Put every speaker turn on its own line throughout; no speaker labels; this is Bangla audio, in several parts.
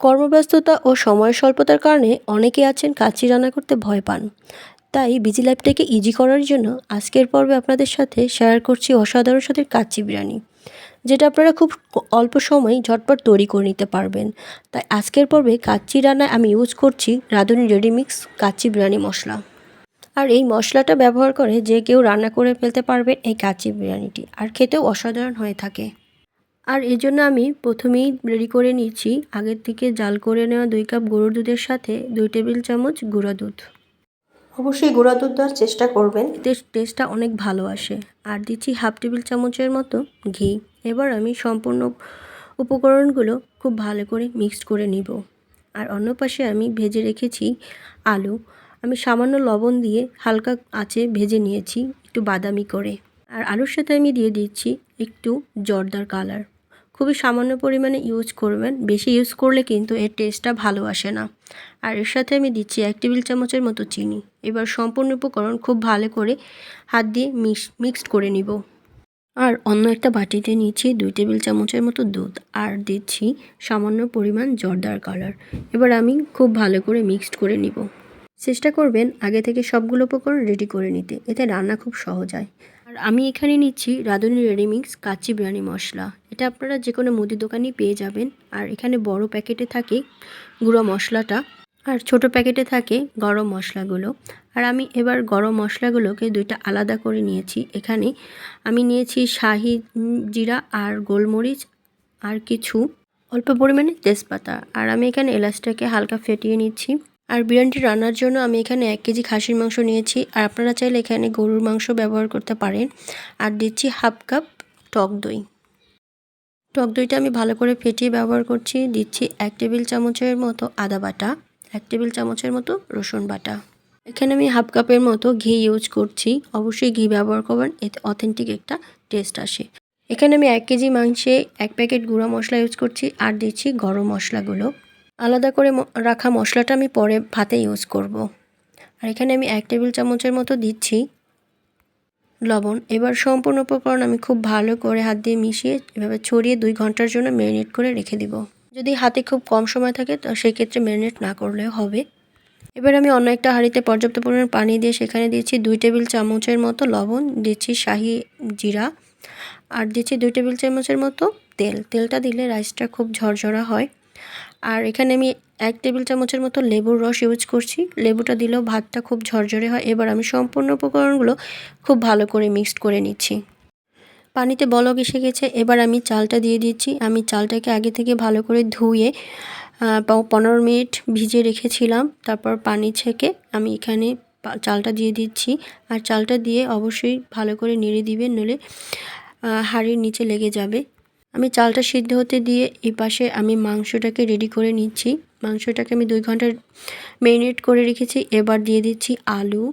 কর্মব্যস্ততা ও সময় স্বল্পতার কারণে অনেকে আছেন কাচ্চি রান্না করতে ভয় পান। তাই বিজি লাইফটাকে ইজি করার জন্য আজকের পর্বে আপনাদের সাথে শেয়ার করছি অসাধারণ স্বাদের কাচ্চি বিরিয়ানি, যেটা আপনারা খুব অল্প সময়ে ঝটপট তৈরি করে নিতে পারবেন। তাই আজকের পর্বে কাচ্চি রান্নায় আমি ইউজ করছি রাঁধুনি রেডিমিক্স কাচ্চি বিরিয়ানি মশলা। আর এই মশলাটা ব্যবহার করে যে কেউ রান্না করে ফেলতে পারবে এই কাচ্চি বিরিয়ানিটি, আর খেতেও অসাধারণ হয়ে থাকে। আর এই জন্য আমি প্রথমেই রেডি করে নিচ্ছি আগের থেকে জাল করে নেওয়া দুই কাপ গরুর দুধের সাথে দুই টেবিল চামচ গুঁড়া দুধ। অবশ্যই গুঁড়া দুধ দেওয়ার চেষ্টা করবেন। এতে টেস্টটা অনেক ভালো আসে। আর দিচ্ছি হাফ টেবিল চামচের মতো ঘি। এবার আমি সম্পূর্ণ উপকরণগুলো খুব ভালো করে মিক্সড করে নিব। আর অন্য পাশে আমি ভেজে রেখেছি আলু। আমি সামান্য লবণ দিয়ে হালকা আঁচে ভেজে নিয়েছি একটু বাদামি করে। আর আলুর সাথে আমি দিয়ে দিচ্ছি একটু জর্দার কালার। খুবই সামান্য পরিমাণে ইউজ করবেন। বেশি ইউজ করলে কিন্তু এর টেস্টটা ভালো আসে না। আর এর সাথে আমি দিচ্ছি এক টেবিল চামচের মতো চিনি। এবার সম্পূর্ণ উপকরণ খুব ভালো করে হাত দিয়ে মিক্স মিক্সড করে নিব। আর অন্য একটা বাটিতে নিচ্ছি দুই টেবিল চামচের মতো দুধ। আর দিচ্ছি সামান্য পরিমাণ জর্দার কালার এবার আমি খুব ভালো করে মিক্সড করে নিব। চেষ্টা করবেন আগে থেকে সবগুলো উপকরণ রেডি করে নিতে। এতে রান্না খুব সহজ হয়। আমি এখানে নিচ্ছি রাঁধুনি রেডিমিক্স কাচ্চি বিরিয়ানি মশলা। এটা আপনারা যে কোনো মুদি দোকানেই পেয়ে যাবেন। আর এখানে বড় প্যাকেটে থাকে গুঁড়ো মশলাটা। আর ছোট প্যাকেটে থাকে গরম মশলাগুলো। আর আমি এবার গরম মশলাগুলোকে দুইটা আলাদা করে নিয়েছি। এখানে আমি নিয়েছি শাহি জিরা আর গোলমরিচ আর কিছু অল্প পরিমাণে তেজপাতা। আর আমি এখানে এলাচটাকে হালকা ফেটিয়ে নিচ্ছি। আর বিরিয়ানিটি রান্নার জন্য আমি এখানে এক কেজি খাসির মাংস নিয়েছি। আর আপনারা চাইলে এখানে গরুর মাংস ব্যবহার করতে পারেন। আর দিচ্ছি হাফ কাপ টক দই। টক দইটা আমি ভালো করে ফেটিয়ে ব্যবহার করছি। দিচ্ছি এক টেবিল চামচের মতো আদা বাটা, এক টেবিল চামচের মতো রসুন বাটা। এখানে আমি হাফ কাপের মতো ঘি ইউজ করছি। অবশ্যই ঘি ব্যবহার করবেন, এতে অথেন্টিক একটা টেস্ট আসে। এখানে আমি এক কেজি মাংসে এক প্যাকেট গুঁড়া মশলা ইউজ করছি। আর দিচ্ছি গরম মশলাগুলো। আলাদা করে রাখা মশলাটা আমি পরে ভাতে ইউজ করব। আর এখানে আমি এক টেবিল চামচের মতো দিচ্ছি লবণ। এবার সম্পূর্ণ উপকরণ আমি খুব ভালো করে হাত দিয়ে মিশিয়ে এভাবে ছড়িয়ে দুই ঘণ্টার জন্য ম্যারিনেট করে রেখে দিব। যদি হাতে খুব কম সময় থাকে, তো সেক্ষেত্রে ম্যারিনেট না করলেও হবে। এবার আমি অন্য একটা হাঁড়িতে পর্যাপ্ত পরিমাণ পানি দিয়ে সেখানে দিয়েছি দুই টেবিল চামচের মতো লবণ, দিচ্ছি শাহি জিরা, আর দিচ্ছি দুই টেবিল চামচের মতো তেল। তেলটা দিলে রাইসটা খুব ঝরঝরা হয়। আর এখানে আমি এক টেবিল চামচের মতো লেবুর রস ইউজ করছি। লেবুটা দিলেও ভাতটা খুব ঝরঝরে হয়। এবার আমি সম্পূর্ণ উপকরণগুলো খুব ভালো করে মিক্সড করে নিচ্ছি। পানিতে বলক এসে গেছে। এবার আমি চালটা দিয়ে দিচ্ছি। আমি চালটাকে আগে থেকে ভালো করে ধুয়ে পনেরো মিনিট ভিজে রেখেছিলাম। তারপর পানি ছেঁকে আমি এখানে চালটা দিয়ে দিচ্ছি। আর চালটা দিয়ে অবশ্যই ভালো করে নেড়ে দিবেন। নলে হাঁড়ির নিচে লেগে যাবে। আমি চালটা সিদ্ধ হতে দিয়ে এই পাশে আমি মাংসটাকে রেডি করে নিচ্ছি। মাংসটাকে আমি দুই ঘণ্টা ম্যারিনেট করে রেখেছি। এবার দিয়ে দিচ্ছি আলু।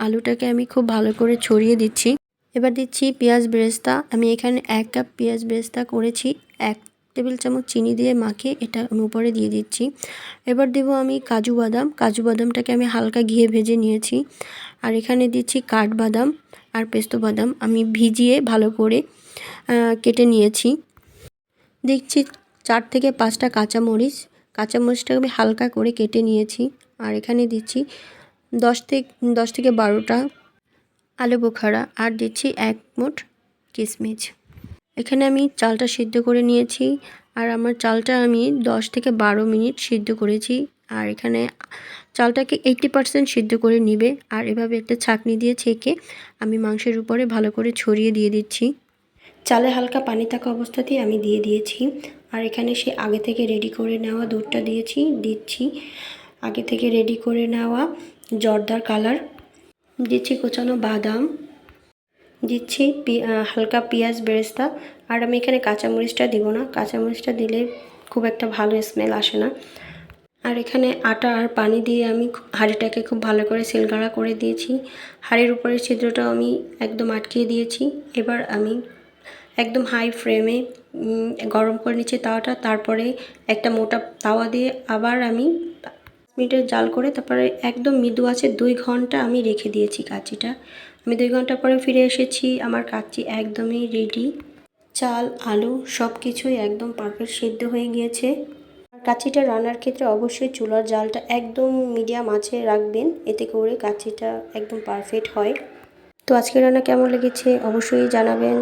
আলুটাকে আমি খুব ভালো করে ছড়িয়ে দিচ্ছি। এবার দিচ্ছি পেঁয়াজ বেরেস্তা। আমি এখানে এক কাপ পেঁয়াজ বেরেস্তা করেছি। এক টেবিল চামচ চিনি দিয়ে মাখে এটা আমি উপরে দিয়ে দিচ্ছি। এবার দেব আমি কাজু বাদাম। কাজু বাদামটাকে আমি হালকা ঘিয়ে ভেজে নিয়েছি। আর এখানে দিচ্ছি কাঠবাদাম আর পেস্তো বাদাম। আমি ভিজিয়ে ভালো করে কেটে নিয়েছি। দেখছি চার থেকে পাঁচটা কাঁচামরিচ। কাঁচামরিচটাকে আমি হালকা করে কেটে নিয়েছি। আর এখানে দিচ্ছি দশ থেকে দশ থেকে বারোটা আলু বোখারা। আর দিচ্ছি এক মুঠ কিশমিশ এখানে আমি চালটা সিদ্ধ করে নিয়েছি। আর আমার চালটা আমি দশ থেকে বারো মিনিট সিদ্ধ করেছি। আর এখানে চালটাকে এইটটি পারসেন্ট সিদ্ধ করে নিবে। আর এভাবে একটা ছাকনি দিয়ে ছেঁকে আমি মাংসের উপরে ভালো করে ছড়িয়ে দিয়ে দিচ্ছি। চালে হালকা পানি থাকা অবস্থাতেই আমি দিয়ে দিয়েছি। আর এখানে সে আগে থেকে রেডি করে নেওয়া দুধটা দিয়েছি, দিচ্ছি। আগে থেকে রেডি করে নেওয়া জর্দার কালার দিচ্ছি কোচানো বাদাম, দিচ্ছি হালকা পেঁয়াজ বেরেস্তা। আর আমি এখানে কাঁচামরিচটা দিব না, কাঁচামরিচটা দিলে খুব একটা ভালো স্মেল আসে না। আর এখানে আটা আর পানি দিয়ে আমি হাঁড়িটাকে খুব ভালো করে সিলগাড়া করে দিয়েছি। হাঁড়ির উপরের ছিদ্রটাও আমি একদম আটকিয়ে দিয়েছি। এবার আমি একদম হাই ফ্লেমে গরম করে নিচ্ছি তাওয়াটা, তারপরে একটা মোটা তাওয়া দিয়ে আবার আমি মিনিটের জাল করে তারপরে একদম মৃদু আছে, দুই ঘণ্টা আমি রেখে দিয়েছি কাচিটা। আমি দুই ঘণ্টা পরে ফিরে এসেছি, আমার কাচ্চি একদমই রেডি চাল, আলু সব কিছুই একদম পারফেক্ট সিদ্ধ হয়ে গিয়েছে। আর কাচ্চিটা রান্নার ক্ষেত্রে অবশ্যই চুলার জালটা একদম মিডিয়াম আছে রাখবেন, এতে করে কাচ্চিটা একদম পারফেক্ট হয়। তো আজকে রান্না কেমন লেগেছে অবশ্যই জানাবেন।